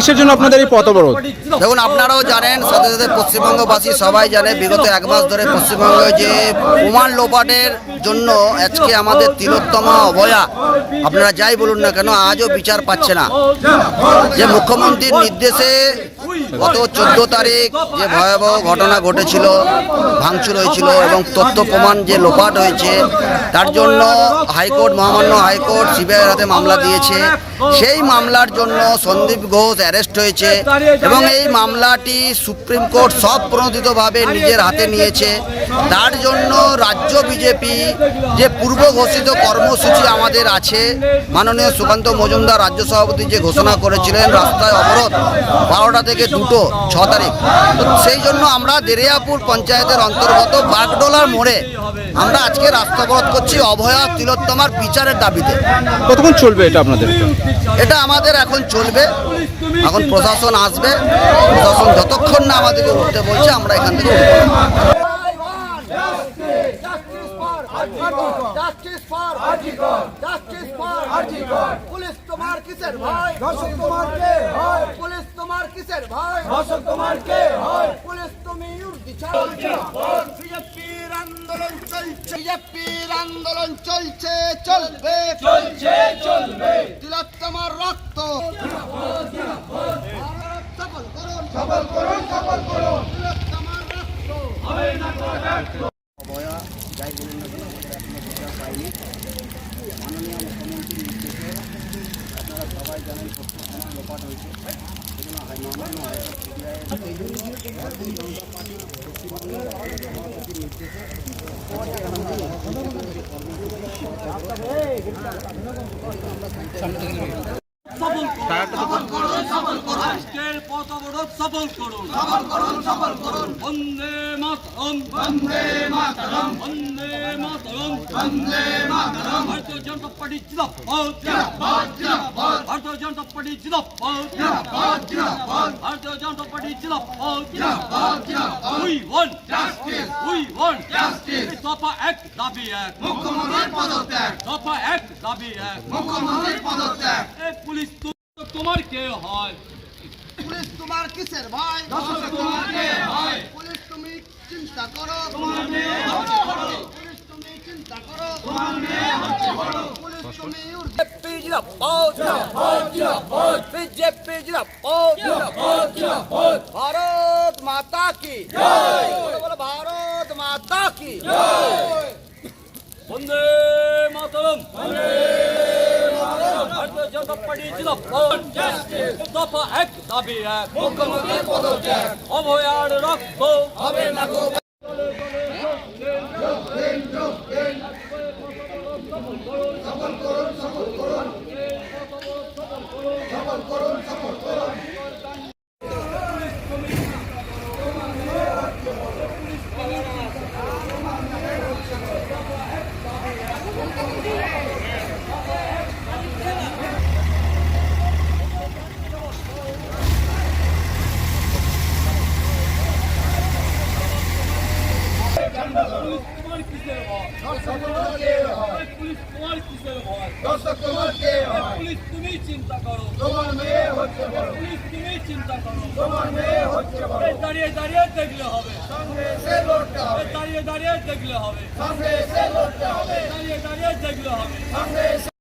কিসের জন্য আপনাদের এই পথ অবরোধ? দেখুন, আপনারাও জানেন, সাথে সাথে পশ্চিমবঙ্গবাসী সবাই জানে, বিগত এক মাস ধরে পশ্চিমবঙ্গে যে প্রমাণ লোপাটের জন্য আজকে আমাদের তিলোত্তমা অবয়া আপনারা যাই বলুন না কেন, আজও বিচার পাচ্ছে না। যে মুখ্যমন্ত্রীর নির্দেশে গত চোদ্দ তারিখ যে ভয়াবহ ঘটনা ঘটেছিল, ভাঙচুর হয়েছিল এবং তথ্য প্রমাণ যে লোপাট হয়েছে, তার জন্য হাইকোর্ট, মহামান্য হাইকোর্ট সিবিআইয়ের হাতে মামলা দিয়েছে। সেই মামলার জন্য সন্দীপ ঘোষ অ্যারেস্ট হয়েছে এবং এই মামলাটি সুপ্রিম কোর্ট সব প্রণোদিতভাবে নিজের হাতে নিয়েছে। তার জন্য রাজ্য বিজেপি যে পূর্ব ঘোষিত কর্মসূচি আমাদের আছে, মাননীয় সুকান্ত মজুমদার রাজ্য সভাপতি যে ঘোষণা করেছিলেন, রাস্তায় অবরোধ বারোটা থেকে দুটো ছ তারিখ। তো সেই জন্য আমরা দেরিয়াপুর পঞ্চায়েতের অন্তর্গত বাগডোলার মোড়ে আমরা আজকে রাস্তা অবরোধ করছি অভয়া তিলোত্তমার বিচারের দাবিতে। কতক্ষণ চলবে এটা আপনাদের? এটা আমাদের এখন চলবে। এখন প্রশাসন আসবে। প্রশাসন যতক্ষণ না আমাদেরকে উঠতে বলছে আমরা এখান থেকে পুলিশ তোমার কিসের ভাই ধর্ষক তোমার কে? তোমার কিসের ভাই ধর্ষক তোমার কে? হয়। পুলিশ তুমি উর্দি বিজেপির আন্দোলন চলছে। বিজেপির আন্দোলন চলছে চলবে। চলছে চলবে। তিলোত্তমার রক্ত। সফল করুন। সফল করুন সফল করুন। তিলোত্তমার রক্ত। অভয়া যাই বলুন না কেন আমাদের এখনও পাইনি। মাননীয় মুখ্যমন্ত্রীর নির্দেশে আপনারা সবাই জানেন তথ্য প্রমাণ লোপাট হয়েছে। সেজন্য হাই- সভাপতির নির্দেশে আজকের পথ অবরোধ সফল করুন। বন্দে মাতরম। বন্দে মাতরম। বন্দে মাতরম। বন্দে মাতরম। ভারতীয় জনতা পার্টি জিন্দাবাদ। জিন্দাবাদ ভারতীয় জনতা পার্টি জিন্দাবাদ। জিন্দাবাদ জিন্দাবাদ। ভারতীয় জনতা পার্টি জিন্দাবাদ। জিন্দাবাদ জিন্দাবাদ। We want justice. We want justice. দফা এক দাবি এক। মুখ্যমন্ত্রীর পদত্যাগ। দফা এক দাবি এক। মুখ্যমন্ত্রীর পদত্যাগ। এই পুলিশ তোমার কে হয়? পুলিশ তোমার কিসের হয় পুলিশ তুমি চিন্তা করো। পুলিশ তুমি চিন্তা করো। পুলিশ তুমি উর্দি ভারত মাতা কি? বলো ভারত মাতা কি? বন্দে মাতরম ভারতীয় জনতা পার্টি জিন্দাবাদ দফা এক দাবি এক। মুখ্যমন্ত্রীর পদত্যাগ। অভয়ার রক্ত। হবে না পুলিশ পুলিশ তুমি চিন্তা করো। পুলিশ তুমি চিন্তা করো। দাঁড়িয়ে দাঁড়িয়ে দেখলে হবে। এই দাঁড়িয়ে দাঁড়িয়ে দেখলে হবে। দাঁড়িয়ে দাঁড়িয়ে দেখলে হবে।